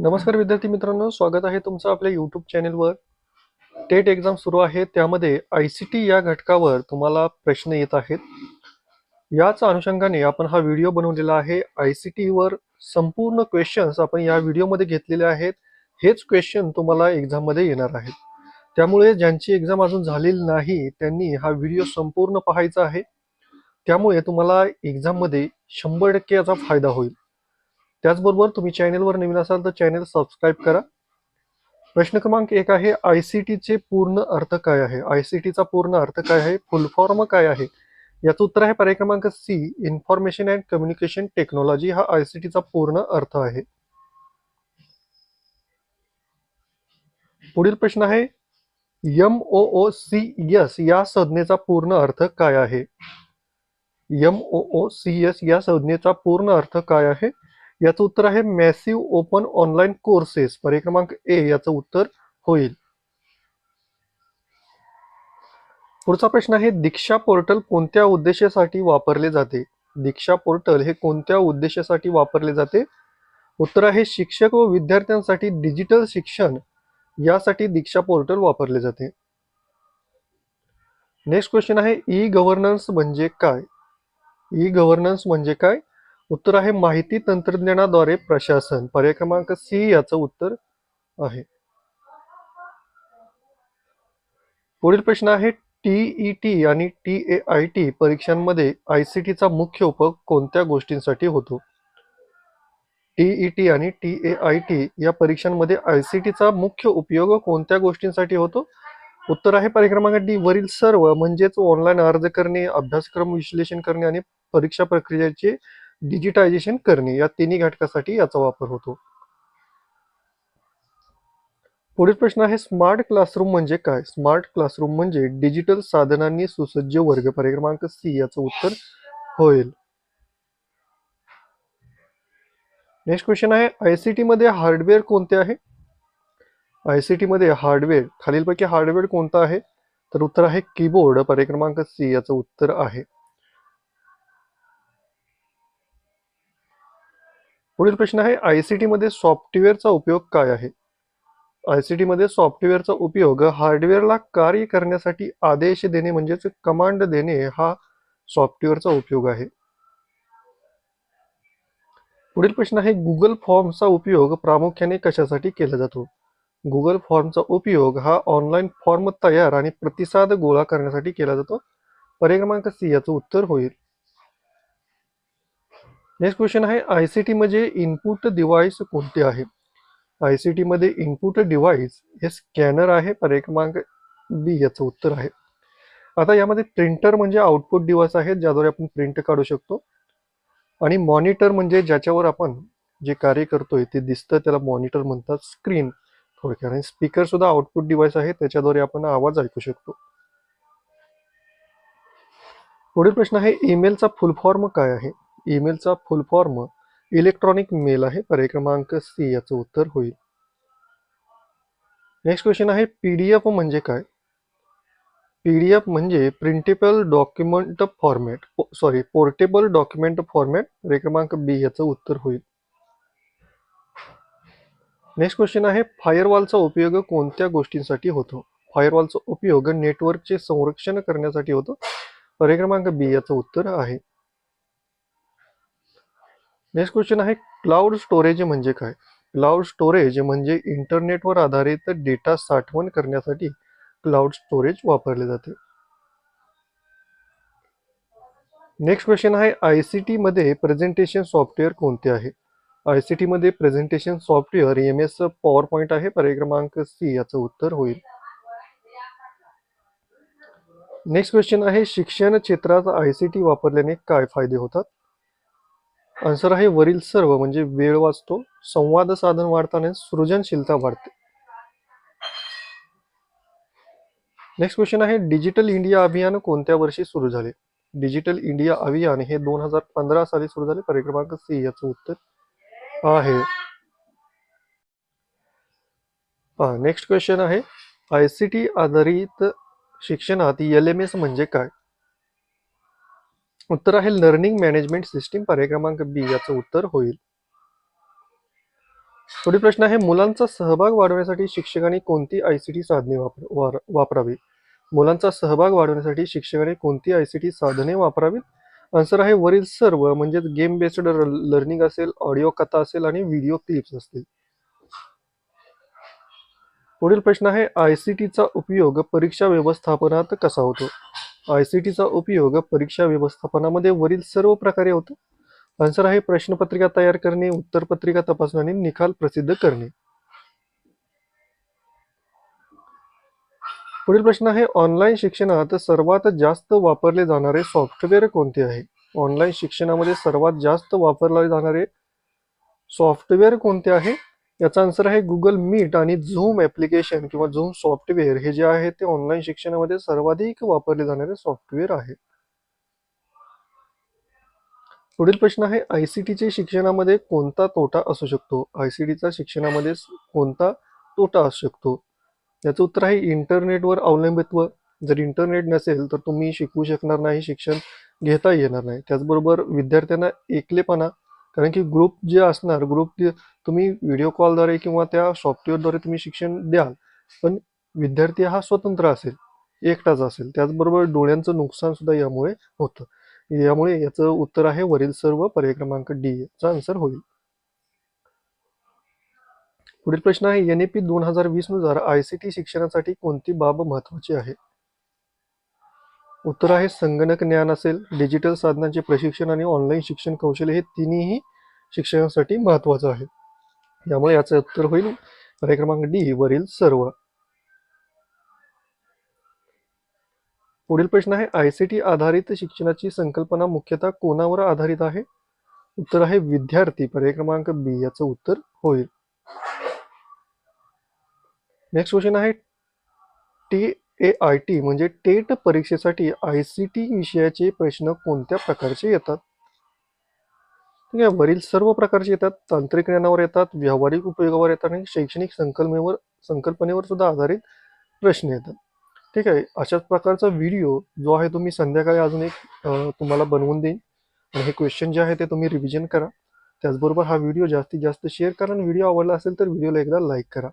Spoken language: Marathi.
नमस्कार विद्यार्थी मित्रांनो स्वागत आहे तुमचं आपल्या यूट्यूब चॅनेलवर टेट एक्झाम सुरू आहे त्यामध्ये आय सी टी या घटकावर तुम्हाला प्रश्न येत आहेत. याच अनुषंगाने आपण हा व्हिडिओ बनवलेला आहे. आय सी टीवर संपूर्ण क्वेश्चन्स आपण या व्हिडिओमध्ये घेतलेले आहेत. हेच क्वेश्चन तुम्हाला एक्झाममध्ये येणार आहेत. त्यामुळे ज्यांची एक्झाम अजून झालेली नाही त्यांनी हा व्हिडिओ संपूर्ण पाहायचा आहे. त्यामुळे तुम्हाला एक्झाममध्ये शंभर टक्के याचा फायदा होईल. त्याचबरोबर तुम्ही चॅनेलवर नवीन असाल तर चॅनेल सबस्क्राईब करा. प्रश्न क्रमांक एक आहे आय सी टीचे पूर्ण अर्थ काय आहे? आय सी टीचा पूर्ण अर्थ काय आहे? फुल फॉर्म काय आहे? याचं उत्तर आहे पर्याय क्रमांक C information and communication technology. हा आय सी टीचा पूर्ण अर्थ आहे. पुढील प्रश्न आहे M O O C S या संज्ञेचा पूर्ण अर्थ काय आहे? M O O C S या संज्ञेचा पूर्ण अर्थ काय आहे? याचं उत्तर आहे मॅसिव्ह ओपन ऑनलाईन कोर्सेस पर्याय क्रमांक ए याचं उत्तर होईल. पुढचा प्रश्न आहे दीक्षा पोर्टल कोणत्या उद्देशासाठी वापरले जाते? दीक्षा पोर्टल हे कोणत्या उद्देशासाठी वापरले जाते? उत्तर आहे शिक्षक व विद्यार्थ्यांसाठी डिजिटल शिक्षण यासाठी दीक्षा पोर्टल वापरले जाते. नेक्स्ट क्वेश्चन आहे ई गव्हर्नन्स म्हणजे काय? ई गव्हर्नन्स म्हणजे काय? उत्तर आहे माहिती तंत्रज्ञानाद्वारे प्रशासन. पर्याय क्रमांक सी याचं उत्तर आहे. पुढील प्रश्न आहे टीई टी आणि टी ए आय टी परीक्षांमध्ये आय सी टीचा मुख्य उपयोग कोणत्या गोष्टींसाठी होतो? टीई टी आणि टी ए आय टी या परीक्षांमध्ये आय सी टीचा मुख्य उपयोग कोणत्या गोष्टींसाठी होतो? उत्तर आहे पर्याय क्रमांक डी वरील सर्व म्हणजेच ऑनलाईन अर्ज करणे अभ्यासक्रम विश्लेषण करणे आणि परीक्षा प्रक्रियेचे डिजिटायझेशन करणे या तिन्ही घटकासाठी याचा वापर होतो. पुढील प्रश्न आहे स्मार्ट क्लासरूम म्हणजे काय? स्मार्ट क्लासरूम म्हणजे डिजिटल साधनांनी सुसज्ज वर्ग पर्याय क्रमांक सी याचं उत्तर होईल. नेक्स्ट क्वेश्चन आहे आयसीटी मध्ये हार्डवेअर कोणते आहे? आयसीटी मध्ये हार्डवेअर खालीलपैकी हार्डवेअर कोणता आहे? तर उत्तर आहे कीबोर्ड पर्याय क्रमांक सी याचं उत्तर आहे. पुढील प्रश्न आहे आय सी टीमध्ये सॉफ्टवेअरचा उपयोग काय आहे? आय सी टीमध्ये सॉफ्टवेअरचा उपयोग हार्डवेअरला कार्य करण्यासाठी आदेश देणे म्हणजेच कमांड देणे हा सॉफ्टवेअरचा उपयोग आहे. पुढील प्रश्न आहे गुगल फॉर्मचा उपयोग प्रामुख्याने कशासाठी केला जातो? गुगल फॉर्मचा उपयोग हा ऑनलाईन फॉर्म तयार आणि प्रतिसाद गोळा करण्यासाठी केला जातो. पर्याय क्रमांक सी याचं उत्तर होईल. नेक्स्ट क्वेश्चन आहे आय सी टीमध्ये इनपुट डिव्हाइस कोणते आहे? आय सी टीमध्ये इनपुट डिव्हाइस हे स्कॅनर आहे पर्याय क्रमांक बी याचं उत्तर आहे. आता यामध्ये प्रिंटर म्हणजे आउटपुट डिव्हाइस आहेत ज्याद्वारे आपण प्रिंट काढू शकतो. आणि मॉनिटर म्हणजे ज्याच्यावर आपण जे कार्य करतोय ते दिसतं त्याला मॉनिटर म्हणतात स्क्रीन थोडक्यात आणि स्पीकर सुद्धा आउटपुट डिव्हाइस आहे त्याच्याद्वारे आपण आवाज ऐकू शकतो. पुढील प्रश्न आहे ईमेलचा फुल फॉर्म काय आहे? ईमेलचा फुल फॉर्म इलेक्ट्रॉनिक मेल आहे. पर्याय क्रमांक सी याचं उत्तर होईल. नेक्स्ट क्वेश्चन आहे पीडीएफ म्हणजे काय? पीडीएफ म्हणजे printable document format sorry portable document format पर्याय क्रमांक बी याचं उत्तर होईल. नेक्स्ट क्वेश्चन आहे फायरवॉलचा उपयोग कोणत्या गोष्टींसाठी होतो? फायरवॉलचा उपयोग नेटवर्कचे संरक्षण करण्यासाठी होतो. पर्याय क्रमांक बी याचं उत्तर आहे. नेक्स्ट क्वेश्चन आहे क्लाउड स्टोरेज म्हणजे काय? क्लाउड स्टोरेज म्हणजे इंटरनेटवर आधारित डेटा साठवण करण्यासाठी क्लाउड स्टोरेज वापरले जाते. नेक्स्ट क्वेश्चन आहे आय सी टी मध्ये प्रेझेंटेशन सॉफ्टवेअर कोणते आहे? आय सी टी मध्ये presentation software M S power point आहे पर्याय क्रमांक सी याचं उत्तर होईल. नेक्स्ट क्वेश्चन आहे शिक्षण क्षेत्रात आय सी टी वापरल्याने काय फायदे होतात? आन्सर आहे वरील सर्व म्हणजे वेळ वाचतो संवाद साधन वाढताना सृजनशीलता वाढते. नेक्स्ट क्वेश्चन आहे डिजिटल इंडिया अभियान कोणत्या वर्षी सुरू झाले? डिजिटल इंडिया अभियान हे दोन हजार पंधरा साली सुरू झाले. परिक्रमांक सी याचं उत्तर आहे. नेक्स्ट क्वेश्चन आहे. आय सी टी आधारित शिक्षणात एल एम एस म्हणजे काय? उत्तर आहे लर्निंग मॅनेजमेंट सिस्टीम पर्याय क्रमांक बी याचं उत्तर होईल. पुढील प्रश्न आहे मुलांचा सहभाग वाढवण्यासाठी शिक्षकांनी कोणती आय सी टी साधने वापर वापरावी मुलांचा सहभाग वाढवण्यासाठी शिक्षकांनी कोणती आय सी टी साधने वापरावीत? आन्सर आहे वरील सर्व म्हणजेच गेम बेस्ड लर्निंग असेल ऑडिओ कथा असेल आणि व्हिडिओ क्लिप्स असतील. पुढील प्रश्न आहे आय सी टीचा उपयोग परीक्षा व्यवस्थापनात कसा होतो? आय सी टीचा उपयोग परीक्षा व्यवस्थापनामध्ये वरील सर्व प्रकारे होतो. आन्सर आहे प्रश्नपत्रिका तयार करणे उत्तरपत्रिका तपासणे आणि निकाल प्रसिद्ध करणे. पुढील प्रश्न आहे ऑनलाईन शिक्षणात सर्वात जास्त वापरले जाणारे सॉफ्टवेअर कोणते आहे? ऑनलाईन शिक्षणामध्ये सर्वात जास्त वापरले जाणारे सॉफ्टवेअर कोणते आहे? याचा आन्सर आहे गुगल मीट आणि झूम ऍप्लिकेशन किंवा झूम सॉफ्टवेअर हे जे आहे ते ऑनलाईन शिक्षणामध्ये सर्वाधिक वापरले जाणारे सॉफ्टवेअर आहे. पुढील प्रश्न आहे आयसीटीचे शिक्षणामध्ये कोणता तोटा असू शकतो? आयसीटीचा शिक्षणामध्ये कोणता तोटा असू शकतो? याचं उत्तर आहे इंटरनेटवर अवलंबित्व. जर इंटरनेट नसेल तर तुम्ही शिकवू शकणार नाही शिक्षण घेता येणार नाही. त्याचबरोबर विद्यार्थ्यांना एकलेपणा कारण की ग्रुप जे असणार ग्रुप तुम्ही व्हिडिओ कॉलद्वारे किंवा त्या सॉफ्टवेअरद्वारे तुम्ही शिक्षण द्याल पण विद्यार्थी हा स्वतंत्र असेल एकटाच असेल. त्याचबरोबर डोळ्यांचं नुकसान सुद्धा यामुळे होतं. यामुळे याचं उत्तर आहे वरील सर्व पर्याय क्रमांक डी चा आन्सर होईल. पुढील प्रश्न आहे एन ए पी दोन हजार वीसनुसार टी शिक्षणासाठी कोणती बाब महत्वाची आहे? उत्तर आहे संगणक ज्ञान असेल डिजिटल साधनांचे प्रशिक्षण आणि ऑनलाईन शिक्षण कौशल्य हे तिन्ही शिक्षणासाठी महत्वाचं आहे. यामुळे याचं उत्तर होईल पर्याय क्रमांक डी वरील सर्व. पुढील प्रश्न आहे आयसीटी आधारित शिक्षणाची संकल्पना मुख्यतः कोणावर आधारित आहे? उत्तर आहे विद्यार्थी. पर्याय क्रमांक बी याचं उत्तर होईल. नेक्स्ट क्वेश्चन आहे टी ए आय टी म्हणजे टेट परीक्षेसाठी आय सी टी विषयाचे प्रश्न कोणत्या प्रकारचे येतात? ठीक आहे वरील सर्व प्रकारचे येतात. तांत्रिक ज्ञानावर येतात व्यावहारिक उपयोगावर येतात आणि शैक्षणिक संकल्पनेवर संकल्पनेवर सुद्धा आधारित प्रश्न येतात. ठीक आहे अशाच प्रकारचा व्हिडिओ जो आहे तो मी संध्याकाळी अजून एक तुम्हाला बनवून देईन. आणि हे क्वेश्चन जे आहे ते तुम्ही रिव्हिजन करा. त्याचबरोबर हा व्हिडिओ जास्तीत जास्त शेअर करा आणि व्हिडिओ आवडला असेल तर व्हिडिओला एकदा लाईक करा.